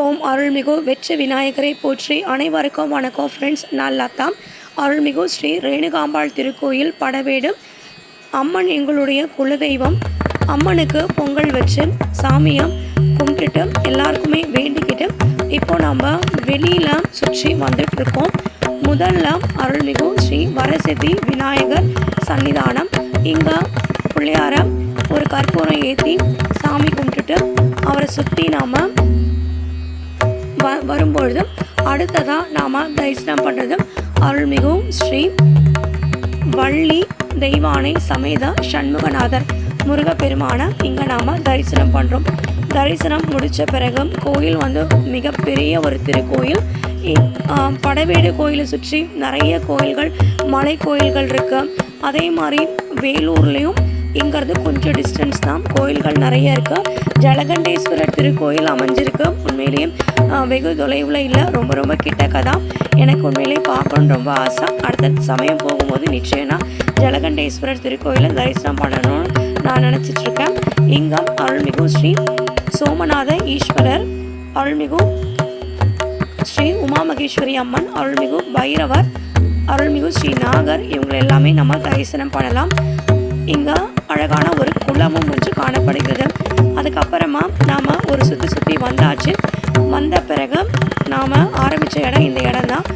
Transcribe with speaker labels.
Speaker 1: ஓம் அருள்மிகு வெற்றி விநாயகரை போற்றி அனைவருக்கும் வணக்கம் ஃப்ரெண்ட்ஸ் நான் தான் அருள்மிகு ஸ்ரீ ரேணுகாம்பாள் திருக்கோயில் படவேடு. அம்மன் எங்களுடைய குலதெய்வம். அம்மனுக்கு பொங்கல் வச்சு சாமியை கும்பிட்டுட்டு எல்லாருக்குமே வேண்டிக்கிட்டு இப்போ நம்ம வெளியில் சுற்றி வந்துட்டு இருக்கோம் முதல்ல அருள்மிகு ஸ்ரீ வரசித்தி விநாயகர் சன்னிதானம். இங்கே பிள்ளையார ஒரு கற்பூரம் ஏற்றி சாமி கும்பிட்டுட்டு அவரை சுற்றி நாம் வ வரும்பொழுது அடுத்ததாக நாம் தரிசனம் பண்ணுறது அருள்மிகு ஸ்ரீ வள்ளி தெய்வானை சமேத சண்முகநாதர் முருகப்பெருமானை இங்கே நாம் தரிசனம் பண்ணுறோம் தரிசனம் முடித்த பிறகு கோயில் வந்து மிகப்பெரிய ஒரு திருக்கோயில். இ- படவேடு கோயிலை சுற்றி நிறைய கோயில்கள் மலை கோயில்கள் இருக்குது அதே மாதிரி வேலூர்லேயும் இங்கிறது கொஞ்சம் டிஸ்டன்ஸ் தான். கோயில்கள் நிறைய இருக்குது ஜலகண்டேஸ்வரர் திருக்கோயில் அமைஞ்சிருக்கு. உண்மையிலேயே வெகு தொலைவில் இல்லை. ரொம்ப ரொம்ப கிட்டக்க தான் எனக்கு உண்மையிலே பார்க்கணுன்னு ரொம்ப ஆசை. அடுத்த சமயம் போகும்போது நிச்சயம்னா ஜலகண்டேஸ்வரர் திருக்கோயிலை தரிசனம் பண்ணணும்னு நான் நினச்சிட்ருக்கேன். இங்கே அருள்மிகு ஸ்ரீ சோமநாத ஈஸ்வரர் அருள்மிகு ஸ்ரீ உமா மகேஸ்வரி அம்மன் அருள்மிகு பைரவர் அருள்மிகு ஸ்ரீ நாகர். இவங்க எல்லாமே நம்ம தரிசனம் பண்ணலாம். இங்கே அழகான ஒரு குளமும் ஒன்று காணப்படுகிறது. அதுக்கப்புறமா நாம் ஒரு சுற்றி சுற்றி வந்தாச்சு. வந்த பிறகு நாம் ஆரம்பித்த இடம் இந்த இடம் தான்